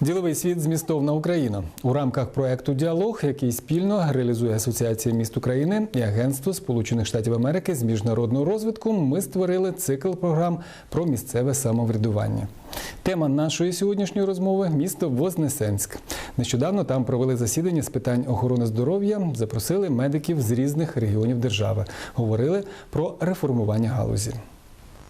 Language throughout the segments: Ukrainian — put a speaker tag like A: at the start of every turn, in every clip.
A: Діловий світ змістовна Україна у рамках проекту Діалог, який спільно реалізує Асоціація міст України і Агентство Сполучених Штатів Америки з міжнародного розвитку. Ми створили цикл програм про місцеве самоврядування. Тема нашої сьогоднішньої розмови місто Вознесенськ. Нещодавно там провели засідання з питань охорони здоров'я, запросили медиків з різних регіонів держави. Говорили про реформування галузі.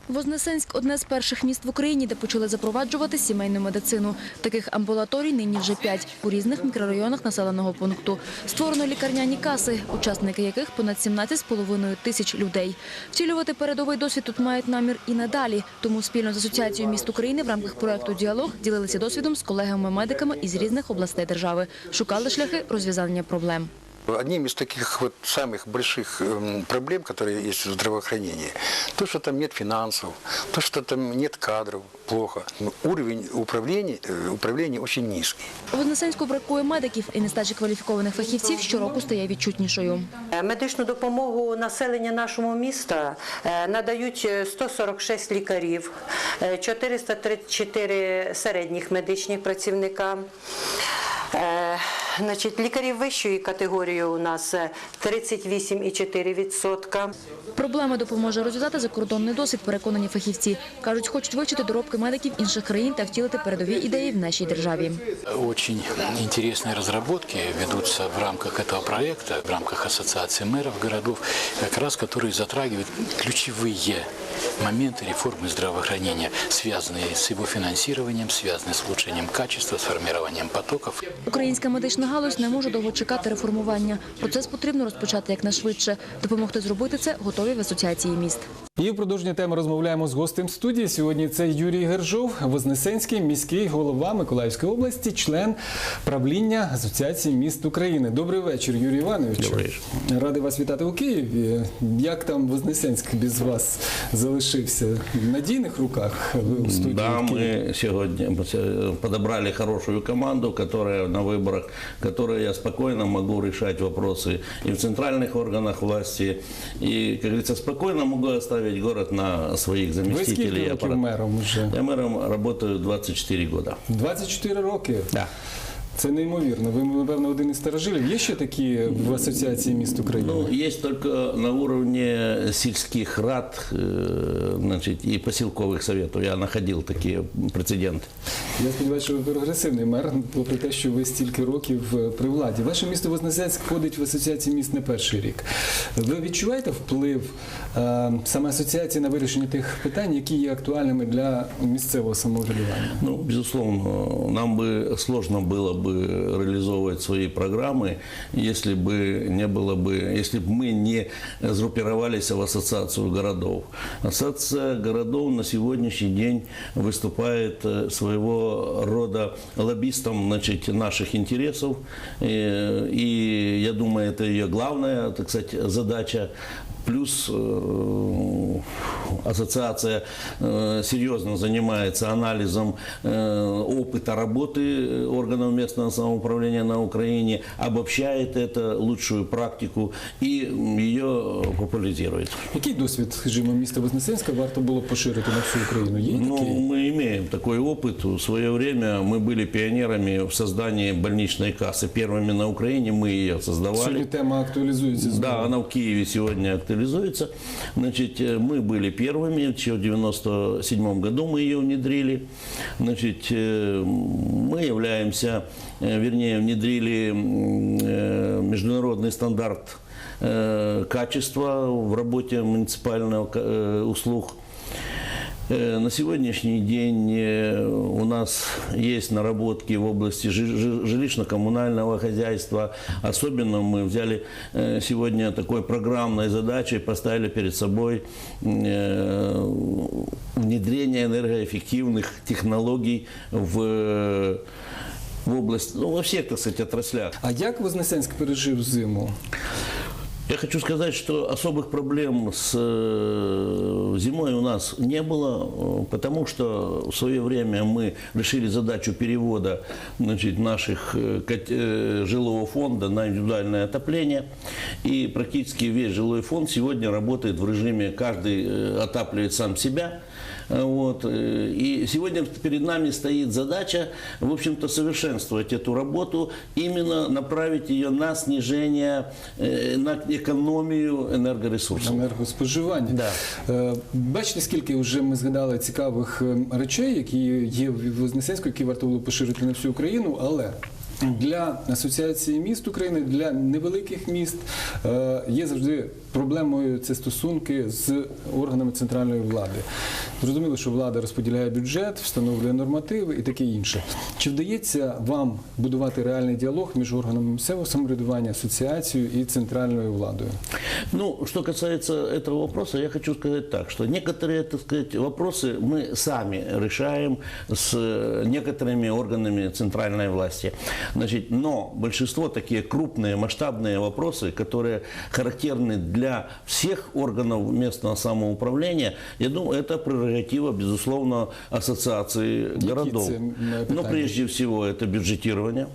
B: Вознесенськ – одне з перших міст в Україні, де почали запроваджувати сімейну медицину. Таких амбулаторій нині вже п'ять у різних мікрорайонах населеного пункту. Створено лікарняні каси, учасники яких понад 17,5 тисяч людей. Втілювати передовий досвід тут мають намір і надалі. Тому спільно з Асоціацією міст України в рамках проекту «Діалог» ділилися досвідом з колегами-медиками із різних областей держави. Шукали шляхи розв'язання проблем.
C: Одним из таких вот самых больших эм, проблем, которые есть в здравоохранении, то, что там нет финансов, то, что там нет кадров, плохо. Ну, Уровень управления, э, управления очень низкий.
B: У Вознесенську бракує медиків і нестача кваліфікованих фахівців щороку стає відчутнішою.
D: Е, Медичну допомогу населення нашого міста е, надають е, 146 лікарів, е, 434 середніх медичних працівника. Е, Значить, лікарів вищої категорії у нас е, 38,4%.
B: Проблеми допоможе розв'язати закордонний досвід, переконані фахівці. Кажуть, хочуть вивчити доробки медиків інших країн та втілити передові ідеї в нашій державі.
E: Очень интересные разработки ведутся в рамках этого проекта, в рамках Ассоциации мэров городов, как раз которые затрагивают ключевые моменты реформы здравоохранения, связанные с его финансированием, связанные с улучшением качества, с формированием потоков.
B: Українська медична галузь не може довго чекати реформування. Процес потрібно розпочати якнайшвидше. Допомогти зробити це готові в асоціації міст.
A: І в продовження теми розмовляємо з гостем студії. Сьогодні це Юрій Гержов, Вознесенський міський голова Миколаївської області, член правління Асоціації міст України. Добрий вечір, Юрій Іванович.
F: Добрий вечір.
A: Радий вас вітати у Києві. Як там Вознесенськ без вас залишився? В надійних руках ви у студії?
F: Да,
A: в Києві?
F: мы сегодня подобрали хорошую команду, которая на выборах, которая я спокойно могу решать вопросы и в центральных органах власти, и, как говорится, спокойно могу оставить город на своих заместителей.
A: Вы
F: аппарат.
A: мером вже?
F: Я мэром работаю 24 года.
A: 24 роки.
F: Да.
A: Це неймовірно. Ви, напевно, один із старожилів. Є ще такі в Асоціації міст України?
F: Ну, есть только на уровне сельских рад э, значит, и поселковых советов. Я находил такие прецеденты.
A: Я сподіваюся, що ви прогресивний мер, попри те, що ви стільки років е, при владі. Ваше місто Вознесенськ входить в асоціацію міст не перший рік. Ви відчуваєте вплив е, саме асоціації на вирішення тих питань, які є актуальними для місцевого самоврядування?
F: Ну, безусловно, нам бы сложно было бы реализовывать свои программы, если бы не было бы, если бы мы не сгруппировались в ассоциацию городов. Ассоциация городов на сегодняшний день выступает э, своего рода лоббистом значит, наших интересов. Э, И я думаю, это ее главная, так сказать, задача. Плюс э, ассоциация э, серьезно занимается анализом э, опыта работы органов местного самоуправления на Украине, обобщает это лучшую практику и ее популяризирует.
A: Який досвід, скажімо, міста Вознесенська варто було б поширити на всю Україну? Є
F: Ну,
A: такий?
F: мы имеем такой опыт. В свое время мы были пионерами в создании больничной кассы. Первыми на Украине мы ее создавали.
A: Сьогодні тема актуалізується знову.
F: Да, она в Киеве сегодня актуализуется. Значит, э, мы были первыми, еще в 97 году мы ее внедрили. Значит, э, мы являемся, э, вернее, внедрили м, э, международный стандарт э, качества в работе муниципального э, услуг. Э, На сегодняшний день э, у нас есть наработки в области жи- жи- жилищно-коммунального хозяйства. Особенно мы взяли э, сегодня такой программной задачей, поставили перед собой э, внедрение энергоэффективных технологий в в область, ну, во всех, так сказать, отраслях.
A: А як Вознесенськ пережив зиму?
F: Я хочу сказать, что особых проблем с э, зимой у нас не было, э, потому что в свое время мы решили задачу перевода значит, наших э, жилого фонда на индивидуальное отопление. И практически весь жилой фонд сегодня работает в режиме, каждый отапливает сам себя. Вот. И сегодня перед нами стоит задача, в общем-то, совершенствовать эту работу, именно направить ее на снижение, на экономию енергоресурсу
A: енергоспоживання.
F: Да.
A: Е, Бачите, скільки вже ми згадали цікавих е, речей, які є в Вознесенську, які варто було поширити на всю Україну, але. Для асоціації міст України, для невеликих міст е, є завжди проблемою це стосунки з органами центральної влади. Зрозуміло, що влада розподіляє бюджет, встановлює нормативи і таке інше. Чи вдається вам будувати реальний діалог між органами місцевого самоврядування, асоціацією і центральною владою?
F: Ну, что касается этого вопроса, я хочу сказать так, что некоторые, так сказать, вопросы мы сами решаем с э, некоторыми органами центральной власти. Значит, но большинство такие крупные, масштабные вопросы, которые характерны для всех органов местного самоуправления, я думаю, это прерогатива, безусловно, ассоциации городов. Но прежде всего это бюджетирование.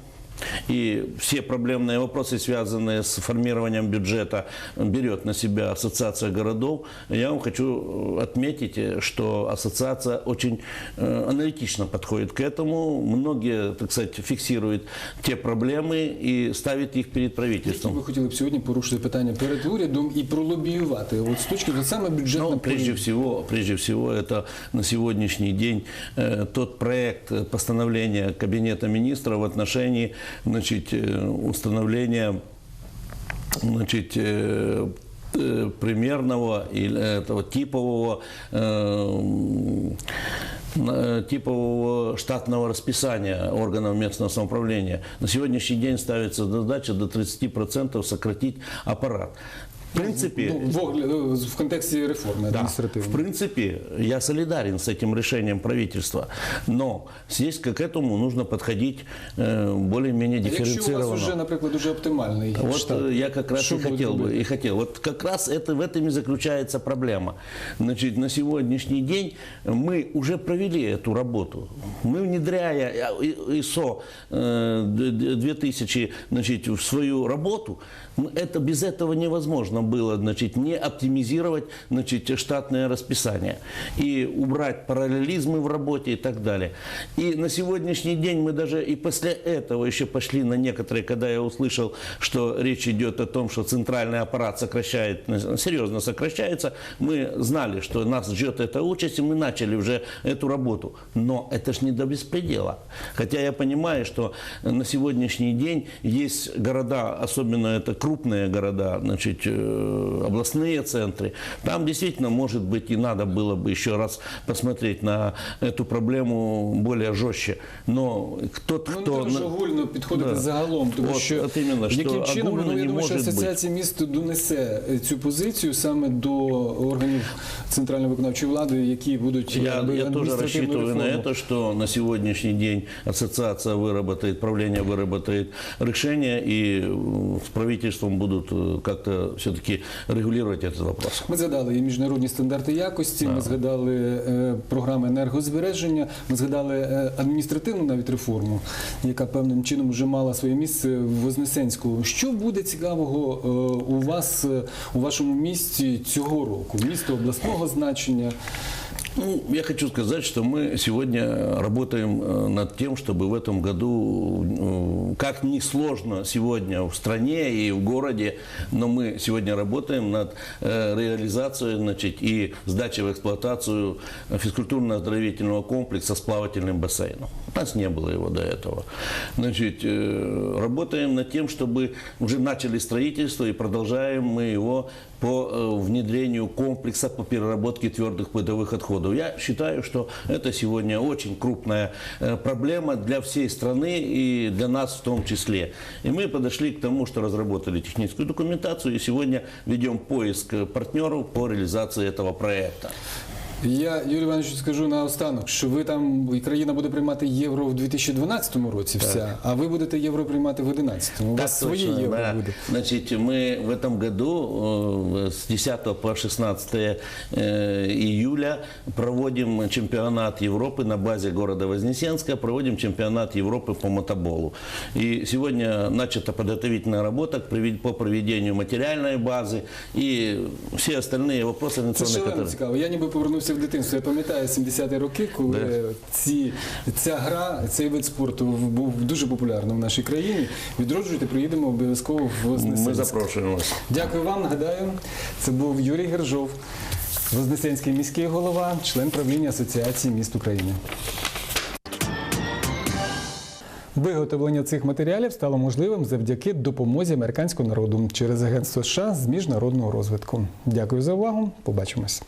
F: И все проблемные вопросы, связанные с формированием бюджета, берет на себя Ассоциация городов. Я вам хочу э, отметить, э, что ассоциация очень э, аналитично подходит к этому. Многие, так сказать, фиксируют те проблемы и ставят их перед
A: Які
F: правительством.
A: ви хотіли б сьогодні порушити питання перед урядом і пролобіювати? От з точки зору саме бюджетна
F: Ну, прежде
A: політика.
F: всего, прежде всего, это на сегодняшний день э, тот проект э, постановления Кабинета министров в отношении значит, установления значит, примерного или этого типового типового штатного расписания органов местного самоуправления. На сегодняшний день ставится задача до 30% сократить аппарат. В принципе,
A: Ну, в, огля- в контексті реформи
F: да,
A: адміністративної.
F: в принципе, я солидарен с этим решением правительства, но здесь к этому нужно подходить э, более-менее
A: А Якщо у вас
F: дифференцированно.
A: вже, наприклад, дуже оптимальний
F: Вот
A: штат,
F: э, я как раз
A: що
F: и
A: будете
F: хотел бы,
A: робити?
F: и хотел. Вот как раз это в этом и заключается проблема. Значит, на сегодняшний день мы уже провели эту работу. Мы внедряя а, И- ISO э, д- д- 2000 значит, в свою работу, мы- это без этого невозможно было, значит, не оптимизировать, значит, штатное расписание и убрать параллелизмы в работе и так далее. И на сегодняшний день мы даже и после этого еще пошли на некоторые, когда я услышал, что речь идет о том, что центральный аппарат сокращает, серьезно сокращается, мы знали, что нас ждет эта участь, и мы начали уже эту работу. Но это ж не до беспредела. Хотя я понимаю, что на сегодняшний день есть города, особенно это крупные города, значит, э, областные центры. Там действительно, может быть, и надо было бы еще раз посмотреть на эту проблему более жестче. Но кто-то,
A: Ну,
F: кто...
A: не дуже огульно підходити
F: Да.
A: загалом, тому
F: От,
A: що
F: от іменно, що
A: яким чином
F: огульно
A: ну, я
F: не
A: думаю, що
F: може
A: асоціація міст донесе е, цю позицію саме до органів центральної виконавчої влади, які будуть
F: Я,
A: якби,
F: я тоже
A: адміністративну
F: рассчитываю на
A: реформу.
F: это, что на сегодняшний день ассоциация выработает, правление выработает решение, и э, с правительством будут э, как-то все-таки регулировать этот вопрос.
A: Ми згадали і міжнародні стандарти якості, ми згадали е, програми енергозбереження, ми згадали е, адміністративну навіть реформу, яка певним чином вже мала своє місце в Вознесенську. Що буде цікавого е, у вас е, у вашому місті цього року? Місто обласного значення.
F: Ну, я хочу сказать, что мы сегодня работаем э, над тем, чтобы в этом году, э, как ни сложно сегодня в стране и в городе, но мы сегодня работаем над э, реализацией значит, и сдачей в эксплуатацию физкультурно-оздоровительного комплекса с плавательным бассейном. У нас не было его до этого. Значит, работаем над тем, чтобы уже начали строительство и продолжаем мы его по внедрению комплекса по переработке твердых бытовых отходов. Я считаю, что это сегодня очень крупная э, проблема для всей страны и для нас в том числе. И мы подошли к тому, что разработали техническую документацию и сегодня ведем поиск э, партнеров по реализации этого проекта.
A: Я Юрій Іванович скажу наостанок, що ви там і країна буде приймати євро в 2012 році, вся, а ви будете євро приймати в 2011. У
F: Так
A: вас своє
F: точно,
A: євро
F: да.
A: буде.
F: Значит, мы в этом году э, с 10 по 16 э, июля проводим чемпионат Европы на базе города Вознесенска, проводим чемпионат Европы по мотоболу. И сегодня начата подготовительная работа к провед- по проведению материальной базы и все остальные вопросы
A: Це
F: организационные,
A: шалено
F: которые...
A: цікаво. Я ніби повернувся ще в дитинстві. Я пам'ятаю 70-ті роки, коли ці, ця гра, цей вид спорту був дуже популярним в нашій країні. Відроджуйте, приїдемо обов'язково в Вознесенськ.
F: запрошуем вас.
A: Дякую вам. Нагадаю, це був Юрій Гержов, Вознесенський міський голова, член правління Асоціації міст України. Виготовлення цих матеріалів стало можливим завдяки допомозі американського народу через Агентство США з міжнародного розвитку. Дякую за увагу. Побачимось.